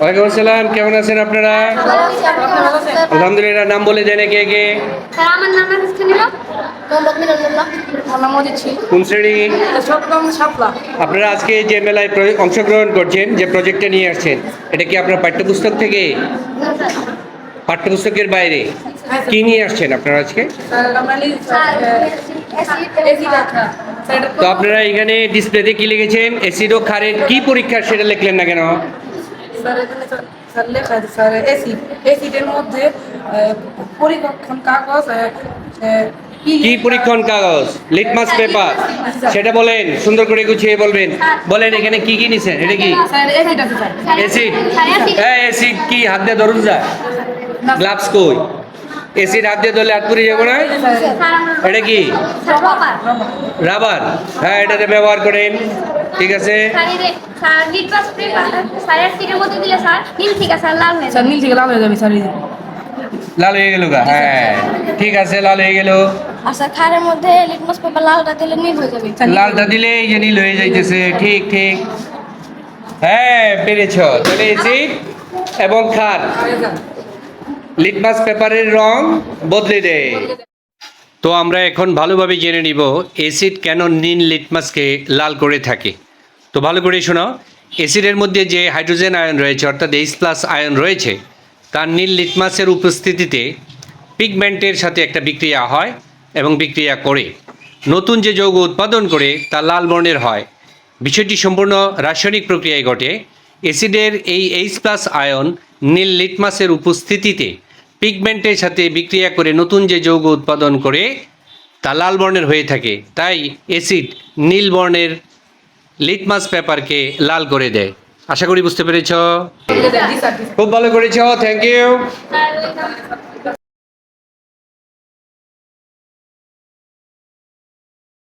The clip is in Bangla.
ওয়ালাইকুম আসসালাম কেমন আছেন আপনারা? আলহামদুলিল্লাহ নাম বলে দেন কে কে? আমার নাম কোন শ্রেণি? আপনারা আজকে যে মেলায় অংশগ্রহণ করছেন যে প্রজেক্টটা নিয়ে আসছেন এটা কি আপনার পাঠ্যপুস্তক থেকে? পাঠ্যপুস্তকের বাইরে। কি নিয়ে আসছেন আপনারা আজকে? তো আপনারা এখানে ডিসপ্লেতে কি লিখেছেন? অ্যাসিড ও ক্ষারের কি পরীক্ষা সেটা লিখলেন না কেন? স্যার এখানে স্যার- স্যার লেখা আছে স্যার এসি এসিডের মধ্যে আহ, পরিবক্ষণ কাগজ কি পরীক্ষণ কাগজ? Litmus paper. সেটা বলেন সুন্দর করে গুছিয়ে বলবেন। বলেন এখানে কি কি নিছেন? এটা কি? এসিড হ্যাঁ অ্যাসিড কি হাত দিয়ে ধরুন যা গ্লাভস কই? অ্যাসিড হাত দিয়ে ধরলে হাত পুড়ে যাব না? এটা কি? রাবার। হ্যাঁ এটাতে ব্যবহার করেন। ঠিক আছে? স্যার লিড পাস স্যারের সিটের মধ্যে দিলে স্যার নীল ঠিক আছে লাল হয়ে স্যার নীল থেকে লাল হয়ে যাবে স্যার লাল হয়ে গেল গা হ্যাঁ। ঠিক আছে লাল হয়ে গেল। আর স্যার খারের মধ্যে লিটমাস পেপার লালটা দিলে নীল হয়ে যাবে। লালটা দিলে এই যে নীল হয়ে যাইতেছে ঠিক ঠিক। হ্যাঁ পেরেছ তাহলে অ্যাসিড এবং ক্ষার লিটমাস পেপারের রং বদলে দেয়। তো আমরা এখন ভালোভাবে জেনে নিব অ্যাসিড কেন নীল লিটমাসকে লাল করে থাকে। তো ভালো করে শোনো অ্যাসিডের মধ্যে যে হাইড্রোজেন আয়ন রয়েছে, অর্থাৎ এইচ প্লাস আয়ন রয়েছে, তার নীল লিটমাসের উপস্থিতিতে পিগমেন্টের সাথে একটা বিক্রিয়া হয় এবং বিক্রিয়া করে। নতুন যে যৌগ উৎপাদন করে, তা লাল বর্ণের হয়। বিষয়টি সম্পূর্ণ রাসায়নিক প্রক্রিয়ায় ঘটে। অ্যাসিডের এই এইচ প্লাস আয়ন নীল লিটমাসের উপস্থিতিতে পিগমেন্টের সাথে বিক্রিয়া করে নতুন যে যৌগ উৎপাদন করে, তা লাল বর্ণের হয়ে থাকে। তাই অ্যাসিড নীল বর্ণের লিটমাস পেপারকে লাল করে দেয়। আশা করি বুঝতে পেরেছ। খুব ভালো করেছ থ্যাংক ইউ